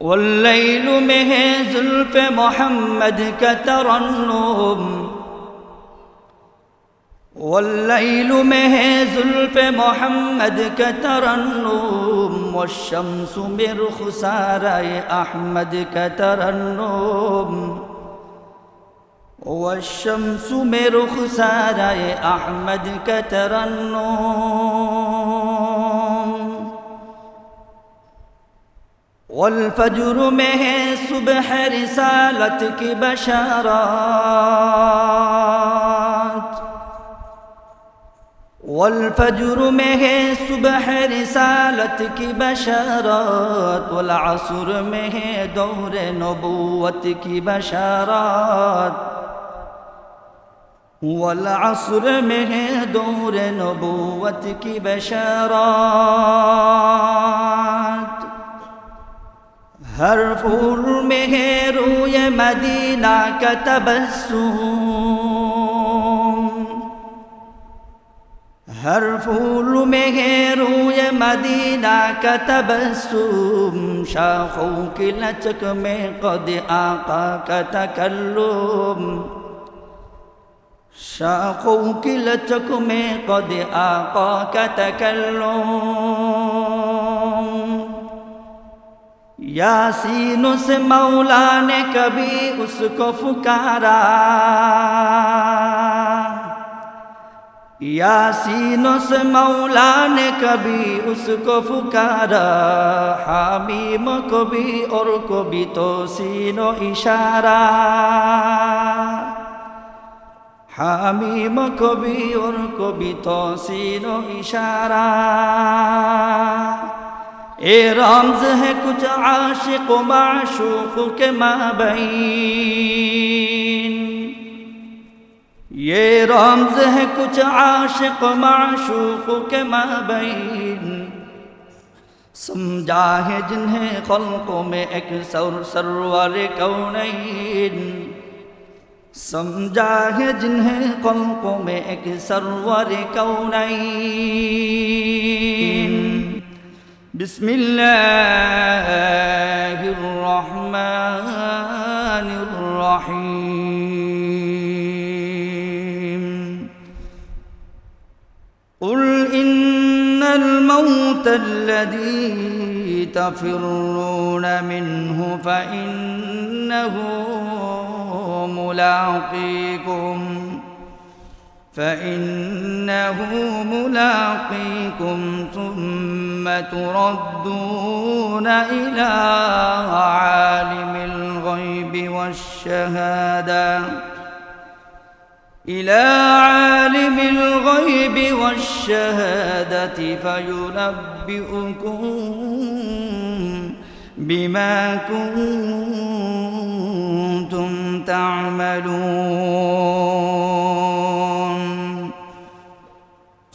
والليل مه زلف محمد كترنم والليل مه زلف محمد كترنم والشمس مرخسار أحمد كترنم والشمس مرخسار أحمد كترنم والفجر مه صبح رسالت کی بشارات. والفجر مه صبح رسالت کی بشارات. والعصر مه دور نبوت کی بشارات. والعصر مه دور نبوت کی بشارات. ہر پور میں ہے روئے مدینہ کا تبسم۔ ہر پھول میں ہے روئے مدینہ کا تبسم۔ شاخوں کی لچک میں قد آقا کا تکلم۔ شاخوں کی لچک میں قد آقا کا تکلم۔ यासीनों से मौला ने कभी उसको पुकारा यासीनों से मौला ने कभी उसको पुकारा हामीम को भी और को भी तो सीनो इशारा हामीम को भी और को भी اے رامز ہے کچھ عاشق و معشوق کے مابین۔ یہ رامز ہے کچھ عاشق و معشوق کے مابین۔ سمجھا ہے جنہیں خلقوں میں ایک سر سرور کونین۔ سمجھا ہے جنہیں خلقوں میں ایک سرور کونین۔ بسم الله الرحمن الرحيم. قل إن الموت الذي تفرون منه فإنه ملاقيكم فإنه ملاقيكم ثم تردون إلى عالم الغيب والشهادة إلى عالم الغيب والشهادة فينبئكم بما كنتم تعملون.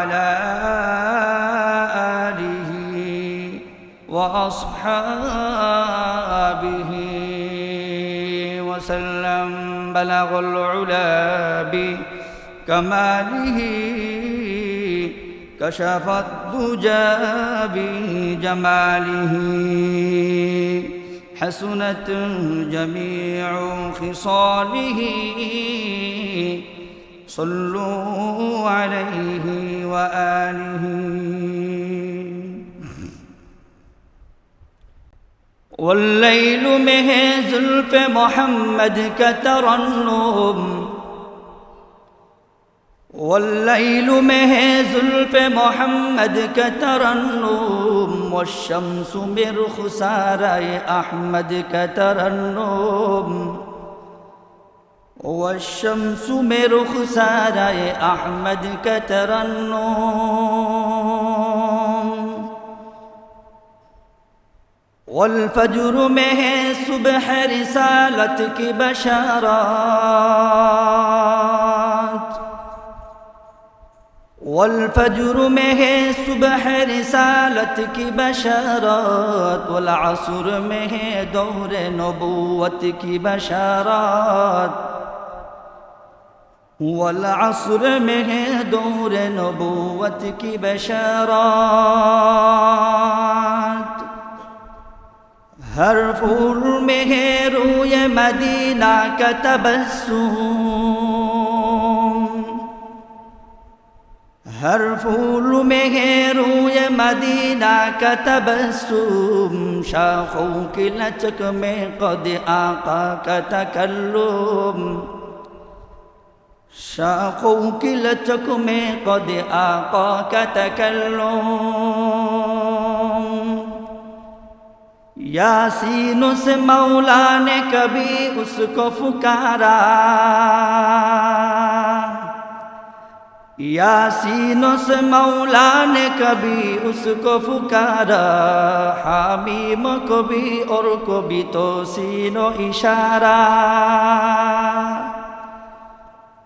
وعلى آله وأصحابه وسلم. بلغ العلا بكماله كشف الدجى بجماله. حسنت جميع خصاله. صلوا عليه وآله. والليل مه زلف محمد كترنم والليل مه زلف محمد كترنم والشمس مرخ ساري أحمد كترنم والشمس میں أحمد كترنم والفجر مه ہے صبح بشرا والفجر میں ہے صبح رسالت کی بشارات والعصر میں ہے دور نبوت کی بشارات. والعصر میں ہے دور نبوت کی بشارات. ہر پھول میں ہے روئے مدینہ کا تبسم ہر پھول میں ہے روئے مدینہ کا تبسم۔ شاخوں کی لچک میں قد آقا کا تکلم۔ شاخوں کی لچک میں قد آقا کا تکلم۔ یاسین سے مولا نے کبھی اس کو پکارا यासीन से मौला ने कभी उसको फुकारा हामीम को भी और को भी तो सीनो इशारा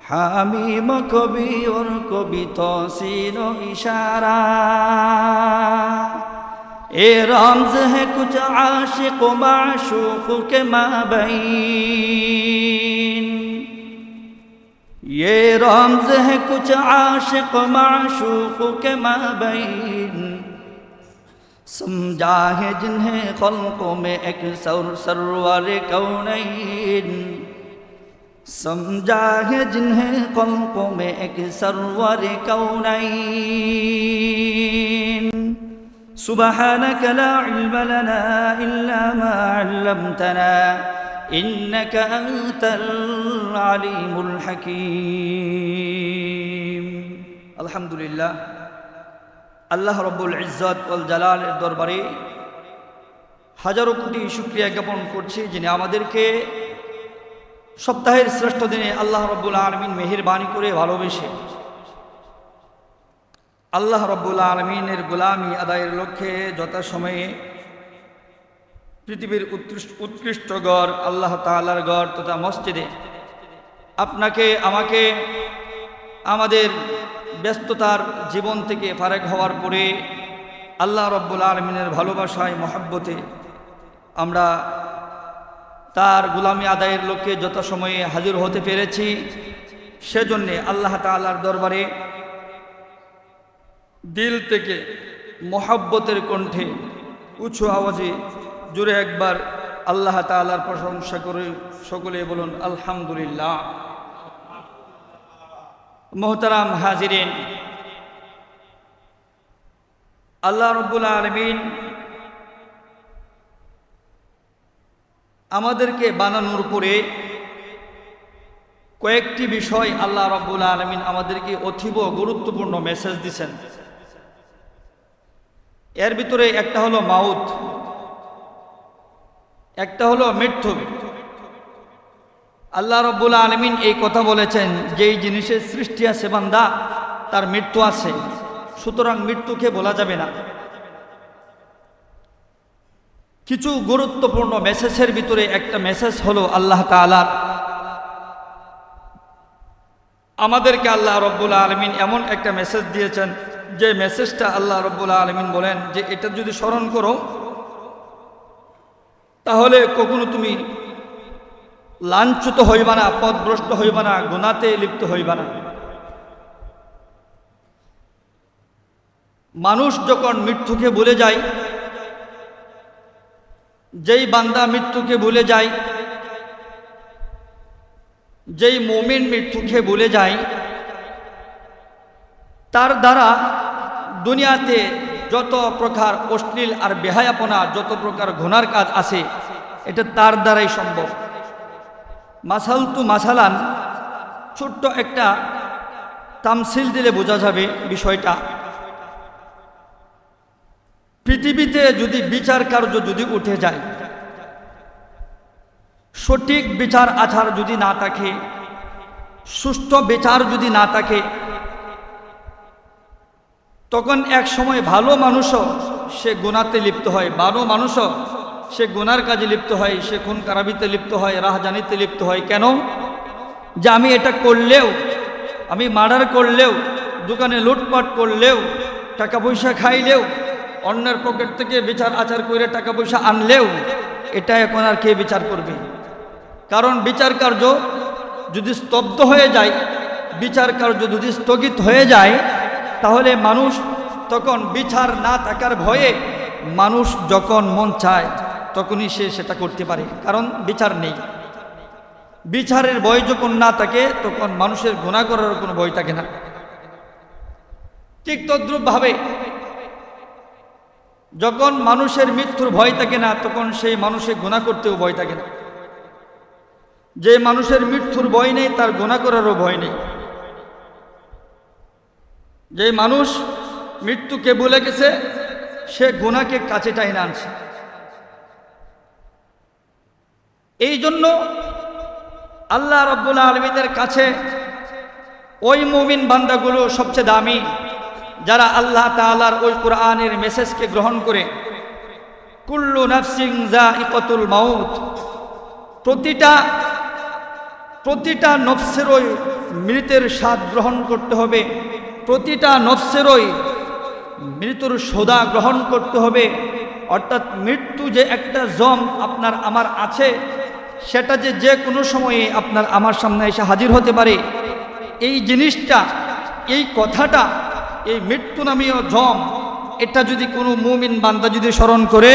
हामीम को भी और को भी तो सीनो इशारा ए रमज है कुछ आशिक माशूक के माबीन یہ رمز ہے کچھ عاشق معشوق کے مابین سمجھا ہے جنہیں خلقوں میں ایک سر سرور کونین سمجھا ہے جنہیں خلقوں میں ایک سرور کونین سبحانك لا علم لنا إلا ما علمتنا إنك أنت العليم الحكيم الحمد لله আল্লাহ রব্বুল ইজ্জত ওল জালালের দরবারে হাজারো কোটি শুক্রিয়া জ্ঞাপন করছি যিনি আমাদেরকে সপ্তাহের শ্রেষ্ঠ দিনে আল্লাহ রব্বুল আলমিন মেহেরবানি করে ভালোবেসে আল্লাহ রব্বুল আলমিনের গোলামি আদায়ের লক্ষ্যে যথাসময়ে পৃথিবীর উৎকৃষ্ট উৎকৃষ্ট গড়, আল্লাহ তালার গড় তথা মসজিদে। আপনাকে, আমাকে, আমাদের ব্যস্ততার জীবন থেকে ফারেক হওয়ার পরে আল্লাহ রব্বুল আলমিনের ভালোবাসায়, মহাব্বতে আমরা তার গোলামি আদায়ের লক্ষ্যে যথাসময়ে হাজির হতে পেরেছি, সেজন্যে আল্লাহ তালার দরবারে দিল থেকে মহাব্বতের কণ্ঠে উঁচু আওয়াজে জুড়ে একবার আল্লাহ তালার প্রশংসা করে সকলে বলুন, আলহামদুলিল্লাহ। মোহতারাম হাজিরেন, আল্লাহ রব্বুল আলমিন আমাদেরকে বানানোর পরে কয়েকটি বিষয় আল্লাহ রব্বুল আলমিন আমাদেরকে অতীব গুরুত্বপূর্ণ মেসেজ দিছেন। এর ভিতরে একটা হলো মাউথ। একটা হলো মৃত্যু আল্লাহ রব্বুল আলমিন এই কথা বলেছেন যেই জিনিসের সৃষ্টি আছে বান্দা, তার মৃত্যু আছে। সুতরাং মৃত্যুকে বলা যাবে না। কিছু গুরুত্বপূর্ণ মেসেজের ভিতরে একটা মেসেজ হলো আল্লাহ তালার আমাদেরকে আল্লাহ রব্বুল আলমিন এমন একটা মেসেজ দিয়েছেন যে মেসেজটা আল্লাহ রব্বুল আলমিন বলেন যে এটা যদি স্মরণ করো তাহলে কখনো তুমি লাঞ্ছিত হইবা না পথভ্রষ্ট হইবা না, গুনাতে লিপ্ত হইবা না। মানুষ যখন মৃত্যুকে ভুলে যায়, যেই বান্দা মৃত্যুকে ভুলে যায়, যেই মোমিন মৃত্যুকে ভুলে যায়, তার দ্বারা দুনিয়াতে যত প্রকার অশ্লীল আর বেহায়াপনা, যত প্রকার ঘোনার কাজ আছে, এটা তার দ্বারাই সম্ভব। মাসাল তু মাসালান, ছোট্ট একটা তামসিল দিলে বোঝা যাবে বিষয়টা। পৃথিবীতে যদি বিচার কার্য যদি উঠে যায়, সঠিক বিচার আচার যদি না থাকে, সুষ্ঠু বিচার যদি না থাকে তখন এক সময় ভালো মানুষও সে গুণাতে লিপ্ত হয়, ভালো মানুষও সে গুনার কাজে লিপ্ত হয়, সে খুন কারাবিতে লিপ্ত হয়, রাহজানিতে লিপ্ত হয়। কেন? যে আমি এটা করলেও, আমি মার্ডার করলেও, দোকানে লুটপাট করলেও, টাকা পয়সা খাইলেও, অন্যের পকেট থেকে বিচার আচার করে টাকা পয়সা আনলেও, এটা এখন আর কে বিচার করবে? কারণ বিচার কার্য যদি স্তব্ধ হয়ে যায়, বিচার কার্য যদি স্থগিত হয়ে যায় তাহলে মানুষ তখন বিচার না থাকার ভয়ে মানুষ যখন মন চায়, তখনই সে সেটা করতে পারে। কারণ বিচার নেই। বিচারের ভয় যখন না থাকে, তখন মানুষের গুণা করার কোনো ভয় থাকে না। ঠিক তদ্রুপভাবে যখন মানুষের মৃত্যুর ভয় থাকে না, তখন সেই মানুষের গুণা করতেও ভয় থাকে না। যে মানুষের মৃত্যুর ভয় নেই, তার গুণা করারও ভয় নেই। যে মানুষ মৃত্যুকে বলে গেছে, সে গুণাকে কাছে টাইনে আনছে। এই জন্য আল্লাহ রব্বুল্লা আলমীদের কাছে ওই মুমিন বান্দাগুলো সবচেয়ে দামি, যারা আল্লাহ তালার ওই কোরআনের মেসেজকে গ্রহণ করে, কুল্লু নাফসিং জা ইকতুল মাউত, প্রতিটা প্রতিটা নফসেরই মৃতের স্বাদ গ্রহণ করতে হবে। প্রতিটা নফসেরই মৃত্যুর সোদা গ্রহণ করতে হবে। অর্থাৎ মৃত্যু যে একটা জম আপনার আমার আছে, সেটা যে যে কোনো সময়ে আপনার আমার সামনে এসে হাজির হতে পারে। এই জিনিসটা, এই কথাটা, এই মৃত্যু নামীয় জম, এটা যদি কোনো মুমিন বান্দা যদি স্মরণ করে,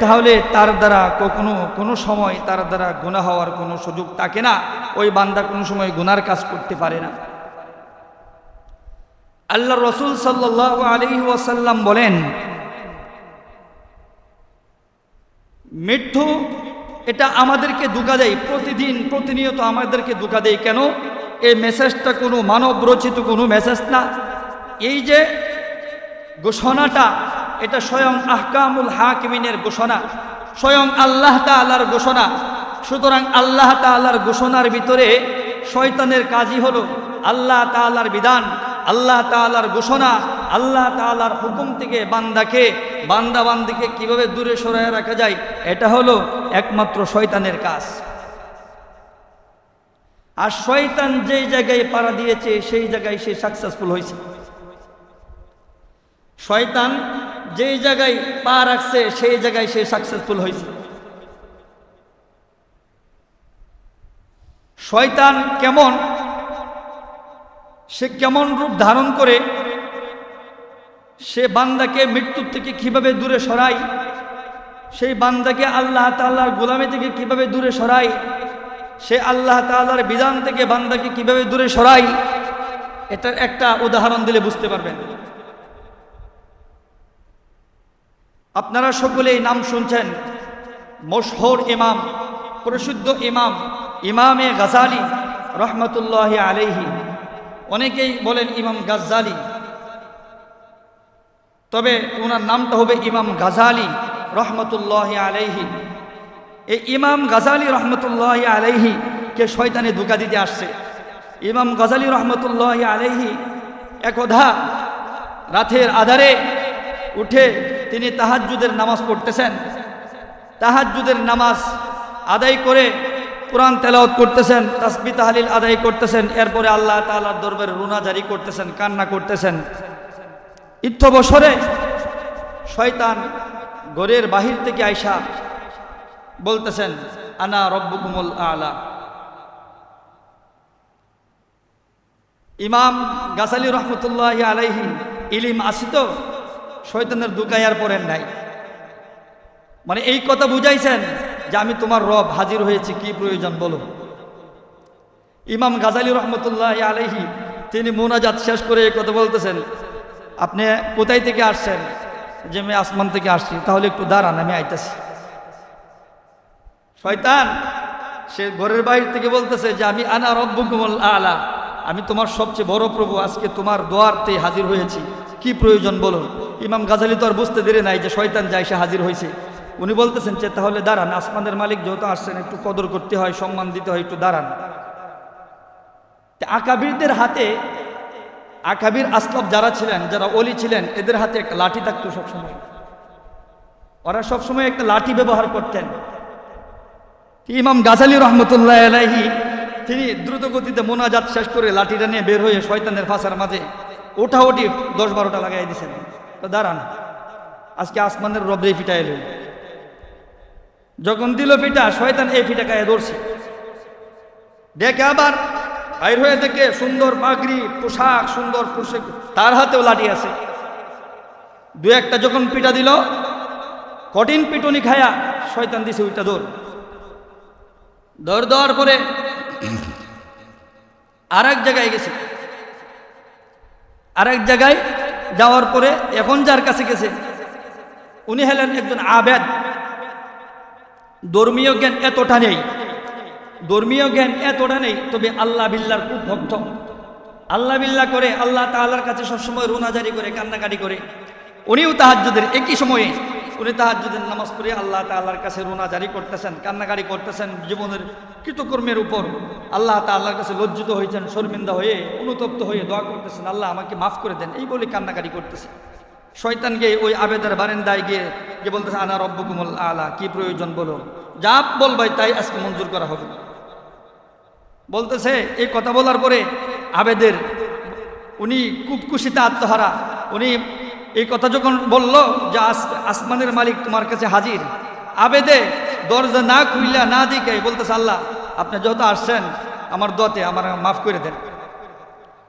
তাহলে তার দ্বারা কখনো কোনো সময় তার দ্বারা গুণা হওয়ার কোনো সুযোগ থাকে না। ওই বান্দা কোনো সময় গুনার কাজ করতে পারে না। আল্লাহ রসুল সাল্লাহ আলী ওয়াসাল্লাম বলেন মৃত্যু এটা আমাদেরকে দুকা দেয়, প্রতিদিন প্রতিনিয়ত আমাদেরকে দুকা দেয় কেন? এই মেসেজটা কোনো মানব রচিত কোনো মেসেজ না। এই যে ঘোষণাটা, এটা স্বয়ং আহকামুল হাকিমিনের ঘোষণা, স্বয়ং আল্লাহ তালার ঘোষণা। সুতরাং আল্লাহ তালার ঘোষণার ভিতরে শয়তানের কাজই হলো আল্লাহ তালার বিধান। আল্লাহ তালার ঘোষণা, আল্লাহ তালার হুকুম থেকে বান্দাকে, বান্দা বান্দিকে কীভাবে দূরে সরাই রাখা যায়, এটা হলো একমাত্র শয়তানের কাজ। আর শয়তান যেই জায়গায় পাড়া দিয়েছে, সেই জায়গায় সে সাকসেসফুল হয়েছে। শয়তান যেই জায়গায় পা রাখছে, সেই জায়গায় সে সাকসেসফুল হয়েছে। শয়তান কেমন? সে কেমন রূপ ধারণ করে? সে বান্দাকে মৃত্যুর থেকে কীভাবে দূরে সরায়? সেই বান্দাকে আল্লাহ তাল্লাহর গোলামি থেকে কীভাবে দূরে সরায়? সে আল্লাহ তাল্লাহর বিধান থেকে বান্দাকে কীভাবে দূরে সরায়? এটার একটা উদাহরণ দিলে বুঝতে পারবেন। আপনারা সকলেই নাম শুনছেন, মশহর ইমাম, প্রসিদ্ধ ইমাম, ইমামে গাজালি রহমতুল্লাহ আলহি অনেকেই বলেন ইমাম গাজ্জালি। তবে ওনার নামটা হবে ইমাম গাজালি রহমতুল্লাহ আলাইহি। এই ইমাম গাজালি রহমতুল্লাহ আলাইহি কে শয়তানে ধোকা দিতে আসছে। ইমাম গাজালি রহমতুল্লাহ আলাইহি একধা রাতের আধারে উঠে তিনি তাহাজ্জুদের নামাজ পড়তেছেন। তাহাজ্জুদের নামাজ আদায় করে কোরআন তেলাওত করতেছেন তাসবি তাহালিল আদায় করতেছেন, এরপরে আল্লাহ তালার দরবারে রুনা জারি করতেছেন, কান্না করতেছেন। ইত্য বছরে শয়তান ঘরের বাহির থেকে আইসা বলতেছেন, আনা রব্বুকুমুল আলা। ইমাম গাছালি রহমতুল্লাহ আলাইহি ইলিম আসিত, শয়তানের দুকাইয়ার পরেন নাই। মানে এই কথা বুঝাইছেন যে আমি তোমার রব, হাজির হয়েছি, কি প্রয়োজন বলো? ইমাম গাজালি রহমতুল্লাহ আলহি তিনি মোনাজাত শেষ করে এই কথা বলতেছেন, আপনি কোথায় থেকে আসছেন? যে আমি আসমান থেকে আসছি, তাহলে একটু দাঁড়ান, আমি আইতেছি। শয়তান, সে ঘরের বাইরে থেকে বলতেছে যে আমি আনা রব্বুকুমল আলা, আমি তোমার সবচেয়ে বড় প্রভু, আজকে তোমার দোয়ারতে হাজির হয়েছি, কি প্রয়োজন বলো? ইমাম গাজালি তো আর বুঝতে দেরি নাই যে শয়তান যায়, সে হাজির হয়েছে। উনি বলতেছেন যে, তাহলে দাঁড়ান, আসমানের মালিক যেহেতু আসছেন, একটু কদর করতে হয়, সম্মান দিতে হয়, একটু দাঁড়ান। আকাবিরদের হাতে, আকাবির আসলাফ যারা ছিলেন, যারা অলি ছিলেন, এদের হাতে একটা লাঠি থাকতো সবসময়। ওরা সবসময় একটা লাঠি ব্যবহার করতেন। ইমাম গাজালি রহমতুল্লাহ আলাইহি, তিনি দ্রুত গতিতে মোনাজাত শেষ করে লাঠিটা নিয়ে বের হয়ে শয়তানের ফাঁসার মাঝে ওঠা ওঠি দশ বারোটা লাগাই দিয়েছেন তো দাঁড়ান, আজকে আসমানের রব্রে ফিটা এলো যখন দিল ফিটা, শয়তান এই ফিটা গায়ে ধরছে। দেখে আবার বাইর হয়ে দেখে সুন্দর পাগড়ি, পোশাক, সুন্দর পোশাক, তার হাতেও লাঠি আছে। দু একটা যখন পিটা দিল, কঠিন পিটুনি খায়া শয়তান দিছে ওইটা দৌড় দৌড় দেওয়ার পরে আর এক জায়গায় গেছে। আর এক জায়গায় যাওয়ার পরে এখন যার কাছে গেছে, উনি হলেন একজন আবেদ। ধর্মীয় জ্ঞান এতটা নেই। ধর্মীয় জ্ঞান এতটা নেই, তবে আল্লাহ বিল্লার খুব ভক্ত। আল্লাহ বিল্লাহ করে, আল্লাহ তাআলার কাছে সবসময় রোনাজারি করে, কান্নাকাটি করে। উনিও তাহাজ্জুদের একই সময়ে, উনি তাহাজ্জুদের নামাজ পড়ে আল্লাহ তাআলার কাছে রোনাজারি করতেছেন, কান্নাকাটি করতেছেন, জীবনের কৃতকর্মের উপর। আল্লাহ তাআলার কাছে লজ্জিত হয়েছেন শর্মিন্দা হয়ে, অনুতপ্ত হয়ে দোয়া করতেছেন, আল্লাহ আমাকে মাফ করে দেন। এই বলে কান্নাকাটি করতেছে। শয়তানকে ওই আবেদের বারেন্দায় গিয়ে যে বলতেছে, আনা রব্বকুমল আলা, কি প্রয়োজন বলো? যা বলবাই তাই আজকে মঞ্জুর করা হবে। বলতেছে, এই কথা বলার পরে আবেদের, উনি খুব খুশিতে আত্মহারা। উনি এই কথা যখন বলল যে, আস- আসমানের মালিক তোমার কাছে হাজির। আবেদে দরজা না খুইলা না দিকে বলতেছে, আল্লাহ, আপনি যত আসছেন আমার দতে আমার মাফ করে দেন।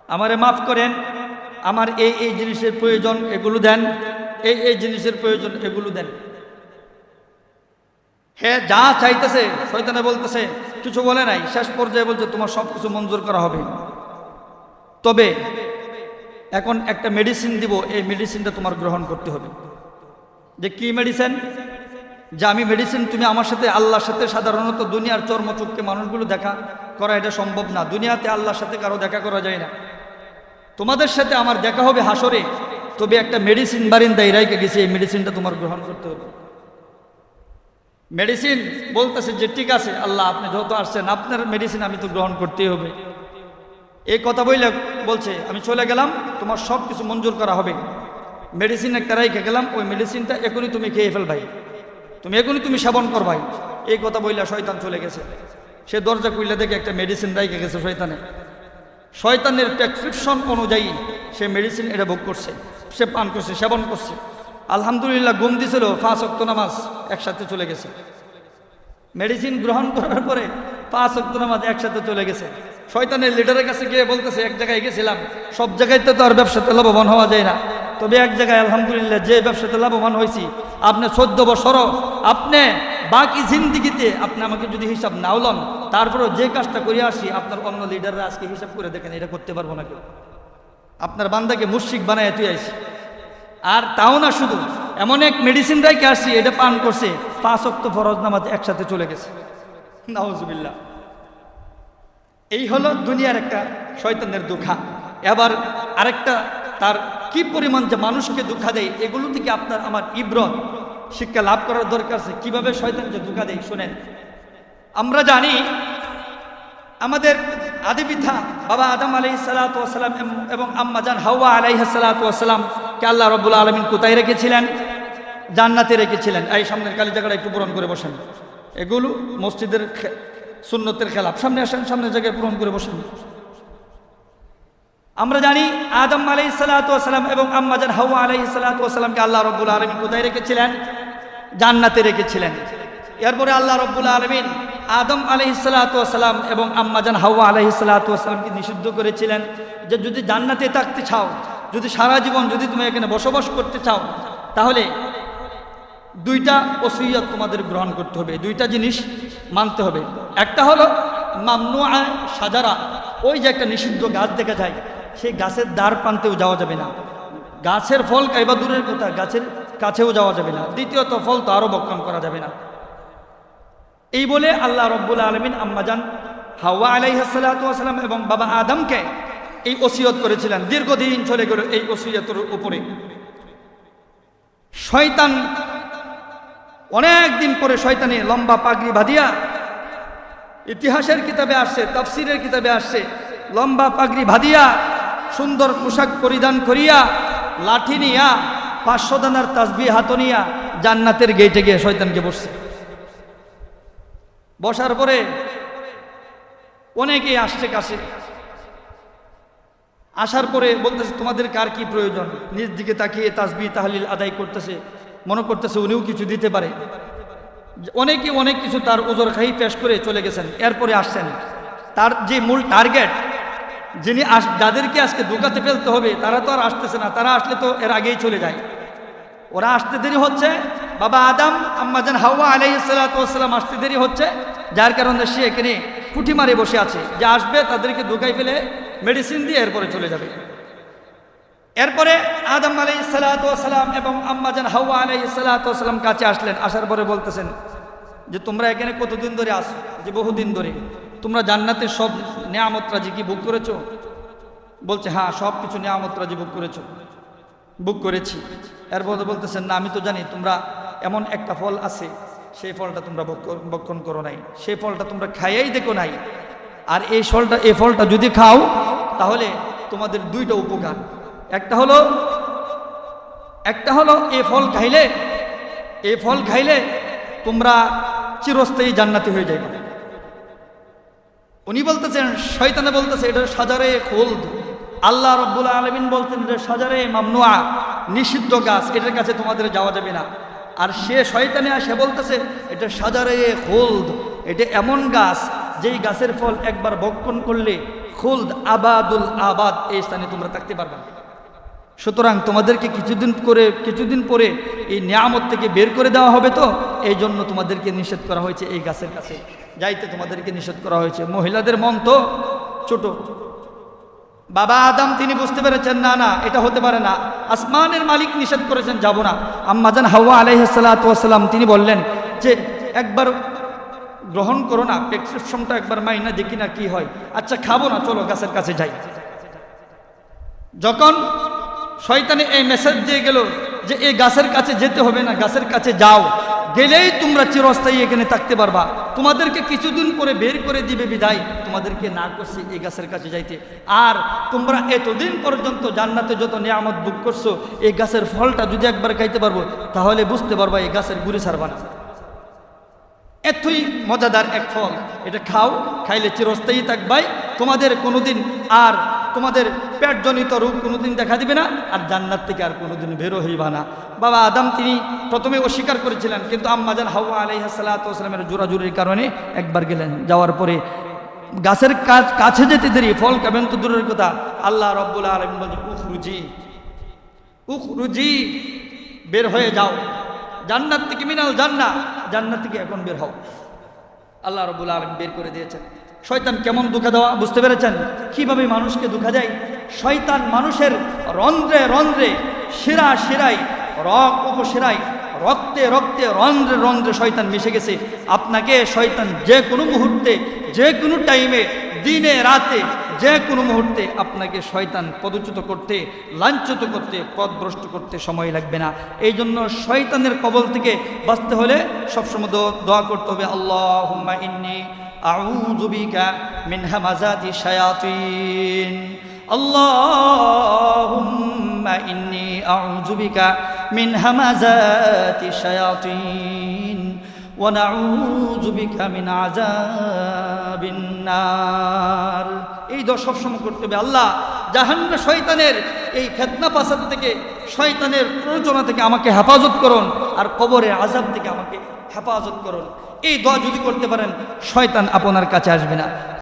আমারে মাফ করেন? আমার এই এই জিনিসের প্রয়োজন এগুলো দেন, এই এই জিনিসের প্রয়োজন এগুলো দেন। হ্যাঁ যা চাইতেছে, শয়তানে বলতেছে, কিছু বলে নাই, শেষ পর্যায়ে বলছে, তোমার সব কিছু মঞ্জুর করা হবে। তবে এখন একটা মেডিসিন দিব, এই মেডিসিনটা তোমার গ্রহণ করতে হবে। যে কি মেডিসিন যে আমি মেডিসিন তুমি আমার সাথে, আল্লাহর সাথে, সাধারণত দুনিয়ার চর্মচুক্কে মানুষগুলো দেখা করা এটা সম্ভব না। দুনিয়াতে আল্লাহর সাথে কারও দেখা করা যায় না। তোমাদের সাথে আমার দেখা হবে হাসরে, তবে একটা মেডিসিন বারিন্দায় রাইকে গেছে, এই মেডিসিনটা তোমার গ্রহণ করতে হবে। মেডিসিন বলতেছে যে, ঠিক আছে, আল্লাহ আপনি যত আসছেন, আপনার মেডিসিন আমি তো গ্রহণ করতেই হবে। এই কথা বইলে বলছে, আমি চলে গেলাম, তোমার সব কিছু মঞ্জুর করা হবে। মেডিসিন একটা রাইখে গেলাম, ওই মেডিসিনটা এখনই তুমি খেয়ে ফেল ভাই। তুমি এখনই তুমি সেবন কর ভাই। এই কথা বললে শয়তান চলে গেছে। সে দরজা খুললে দেখে একটা মেডিসিন রাইখে গেছে শয়তানে। শয়তানের প্রেসক্রিপশন অনুযায়ী সে মেডিসিন এটা ভোগ করছে, সে পান করছে, সেবন করছে। আলহামদুলিল্লাহ ঘুম দিছিল, পাঁচ অক্ত নামাজ একসাথে চলে গেছে। মেডিসিন গ্রহণ করার পরে পাঁচ অক্ত নামাজ একসাথে চলে গেছে। শয়তানের লিডারের কাছে গিয়ে বলতেছে, এক জায়গায় গেছিলাম, সব জায়গায় তো আর ব্যবসাতে লাভবান হওয়া যায় না। তবে এক জায়গায় আলহামদুলিল্লাহ যে ব্যবসাতে লাভবান হয়েছি, আপনি চোদ্দ বছরও আপনি বাকি জিন্দিগিতে আপনি আমাকে যদি হিসাব নাও লন, তারপরেও যে কাজটা করে আসি, আপনার অন্য লিডাররা আজকে হিসাব করে দেখেন, এটা করতে পারব না কেউ। আপনার বান্দাকে মুশিক বানায় তুই আইসি। আর তাও না শুধু, এমন এক মেডিসিন রাইকে আসি, এটা পান করছে, পাঁচ অক্ত ফরজ নামাজ একসাথে চলে গেছে। নাউজুবিল্লাহ। এই হলো দুনিয়ার একটা শয়তানের দুঃখা। এবার আরেকটা, তার কি পরিমাণ যে মানুষকে দুঃখা দেয়, এগুলো থেকে আপনার আমার ইব্রত শিক্ষা লাভ করার দরকার আছে। কীভাবে শয়তান যে দুঃখা দেয়? শোনেন। আমরা জানি আমাদের আদিপিতা বাবা আদম আলাই সালাতাম এবং আম্মা জান হাওয়া আলাই সালাতামকে আল্লাহ রব্বুল আলমিন কোথায় রেখেছিলেন? জান্নাতে রেখেছিলেন। এই সামনের কালী জায়গাটা একটু পূরণ করে বসেন। এগুলো মসজিদের সুন্নতের খেলাপ সামনে আসেন, সামনের জায়গায় পূরণ করে বসেন। আমরা জানি আদম আলাই সালাতাম এবং আম্মাজান হাওয়া আলাই সালাতামকে আল্লাহ রব্বুল আলমিন কোথায় রেখেছিলেন? জান্নাতে রেখেছিলেন। এরপরে আল্লাহ রব্বুল আলমিন আদম আলহি সালাতাম এবং আম্মাজান হাওয়া আলহি সালাতামকে নিষিদ্ধ করেছিলেন যে যদি জান্নাতে থাকতে চাও, যদি সারা জীবন যদি তুমি এখানে বসবাস করতে চাও, তাহলে দুইটা ওসিয়ত তোমাদের গ্রহণ করতে হবে। দুইটা জিনিস মানতে হবে। একটা হলো মামনুয়া সাজারা, ওই যে একটা নিষিদ্ধ গাছ দেখা যায়। সেই গাছের দ্বার প্রান্তেও যাওয়া যাবে না। গাছের ফল খাইবা দূরের কথা, গাছের কাছেও যাওয়া যাবে না। দ্বিতীয়ত ফল তো আরও বক্ষণ করা যাবে না। এই বলে আল্লাহ রব্বুল আলমিন আম্মাজান হাওয়া আলাইহাসাল্লাম এবং বাবা আদমকে এই ওসিয়ত করেছিলেন দীর্ঘদিন চলে গেল এই ওসিয়তের উপরে। শয়তান অনেক দিন পরে শয়তানে লম্বা পাগড়ি বাঁধিয়া ইতিহাসের কিতাবে আসছে, তফসিরের কিতাবে আসছে, লম্বা পাগড়ি বাঁধিয়া সুন্দর পোশাক পরিধান করিয়া, লাঠি নিয়া, পাঁচশো দানার তাজবি হাত নিয়া জান্নাতের গেটে গিয়ে শয়তানকে বসছে। বসার পরে অনেকেই আসছে কাছে। আসার পরে বলতেছে, তোমাদের কার কি প্রয়োজন? নিজ দিকে তাকিয়ে তাজবি তাহলিল আদায় করতেছে, মনে করতেছে উনিও কিছু দিতে পারে। অনেকে অনেক কিছু তার ওজোর খাই পেশ করে চলে গেছেন, এরপরে আসছেন। তার যে মূল টার্গেট যিনি আস, যাদেরকে আজকে দোকাতে ফেলতে হবে, তারা তো আর আসতেছে না, তারা আসলে তো এর আগেই চলে যায়। ওরা আসতে দেরি হচ্ছে। বাবা আদাম আম্মাজান হাওয়া আলাইসালাম আসতে দেরি হচ্ছে। যার কারণে সে এখানে কুঠি মারে বসে আছে। যে আসবে, তাদেরকে দোকাই ফেলে মেডিসিন দিয়ে এরপরে চলে যাবে। এরপরে আদম আলাই সালাম এবং আম্মাজান হাওয়া আলাই সালাম কাছে আসলেন। আসার পরে বলতেছেন যে, তোমরা এখানে কতদিন ধরে আস যে, বহুদিন ধরে। তোমরা জান্নাতের সব নিয়ামত রাজি কি বুক করেছ? বলছে হ্যাঁ সব কিছু নিয়ামত রাজি বুক করেছ। বুক করেছি। এরপর বলতেছেন না, আমি তো জানি তোমরা এমন একটা ফল আছে, সেই ফলটা তোমরা ভক্ষণ করো নাই। সেই ফলটা তোমরা খাইয়াই দেখো নাই। আর এই ফলটা এই ফলটা যদি খাও, তাহলে তোমাদের দুইটা উপকার। একটা হলো একটা হলো এ ফল খাইলে এ ফল খাইলে তোমরা চিরস্থায়ী জান্নাতি হয়ে যাবে উনি বলতেছেন, শয়তানে বলতেছে, এটা সাজারে খোলদ আল্লাহ রব্বুল আলমিন বলতেন এটা সাজারে মামনুয়া, নিষিদ্ধ গাছ, এটার কাছে তোমাদের যাওয়া যাবে না। আর সে শয়তানে আসে বলতেছে, এটা সাজারে খোলদ এটা এমন গাছ, যেই গাছের ফল একবার বক্ষণ করলে খুলদ আবাদুল আবাদ, এই স্থানে তোমরা থাকতে পারবে সুতরাং তোমাদেরকে কিছুদিন করে, কিছুদিন পরে এই নিয়ামত থেকে বের করে দেওয়া হবে তো? এই জন্য তোমাদেরকে নিষেধ করা হয়েছে এই গাছের কাছে। যাইতে তোমাদেরকে নিষেধ করা হয়েছে। মহিলাদের মন তো ছোট। বাবা আদম, তিনি বুঝতে পেরেছেন, না না, এটা হতে পারে না। আসমানের মালিক নিষেধ করেছেন, যাব না। আম্মাজান হাওয়া আলাইসালাম তিনি বললেন যে, একবার গ্রহণ করো না, প্রেসক্রিপশনটা একবার মাইনা দেখি না কি হয়। আচ্ছা খাব না, চলো গাছের কাছে যাই। যখন শয়তানে এই মেসেজ দিয়ে গেল যে এই গাছের কাছে যেতে হবে না, গাছের কাছে যাও। গেলেই তোমরা চিরস্থায়ী এখানে থাকতে পারবা। তোমাদেরকে কিছুদিন পরে বের করে দিবে বিদায়। তোমাদেরকে না করছে এই গাছের কাছে যাইতে। আর তোমরা এতদিন পর্যন্ত জান্নাতে যত নিয়ামত বুক করছ, এই গাছের ফলটা যদি একবার খাইতে পারব, তাহলে বুঝতে পারবা এই গাছের গুড়ি ছাড়বা না। এতই মজাদার এক ফল। এটা খাও, খাইলে চিরস্থায়ী থাকবাই। তোমাদের কোনোদিন আর তোমাদের পেটজনিত রোগ কোনোদিন দেখা দিবে না, আর জান্নাত থেকে আর কোনোদিন বেরো হইবা না। বাবা আদম, তিনি প্রথমে অস্বীকার করেছিলেন, কিন্তু আম্মাজান হাওয়া আলাইহাসাল্লামের জোরাজুরির কারণে একবার গেলেন। যাওয়ার পরে গাছের কাজ কাছে যেতে দেরি, ফল খাবেন তো দূরের কথা। আল্লাহ রব্বুল আলম বলছে উখরুজি উখরুজি, বের হয়ে যাও। জান্নাত থেকে মিনাল জান্না জান্নাত থেকে এখন বের হও। আল্লাহ রবুল আলম বের করে দিয়েছেন। শয়তান কেমন দুঃখা দেওয়া, বুঝতে পেরেছেন? কীভাবে মানুষকে দুঃখা দেয়? শয়তান মানুষের রন্ধ্রে রন্ধ্রে শিরা শিরাই রক উপশিরাই রক্তে রক্তে, রন্ধ্রে রন্ধ্রে শয়তান মিশে গেছে। আপনাকে শয়তান যে কোনো মুহূর্তে, যে কোনো টাইমে, দিনে, রাতে, যে কোনো মুহূর্তে আপনাকে শয়তান পদচ্যুত করতে, লাঞ্ছিত করতে পদভ্রষ্ট করতে সময় লাগবে না। এই জন্য শয়তানের কবল থেকে বাঁচতে হলে সবসময় দোয়া করতে হবে আল্লাহ ইন্নি আউযু বিকা মিন হামাজাতি শায়াতিন আল্লাহুম্মা ইন্নি আউযু বিকা মিন হামাজাতি শায়াতিন ونعوذ بك من عذاب النار এই দশ সবসময় করতে হবে আল্লাহ জাহান্ন শয়তানের এই ফেতনা পাসাদ থেকে শয়তানের প্ররোচনা থেকে আমাকে হেফাজত করুন আর কবরের আজাব থেকে আমাকে হেফাজত করুন এই দোয়া যদি করতে পারেন শয়তান আপনার কাছে আসবে না।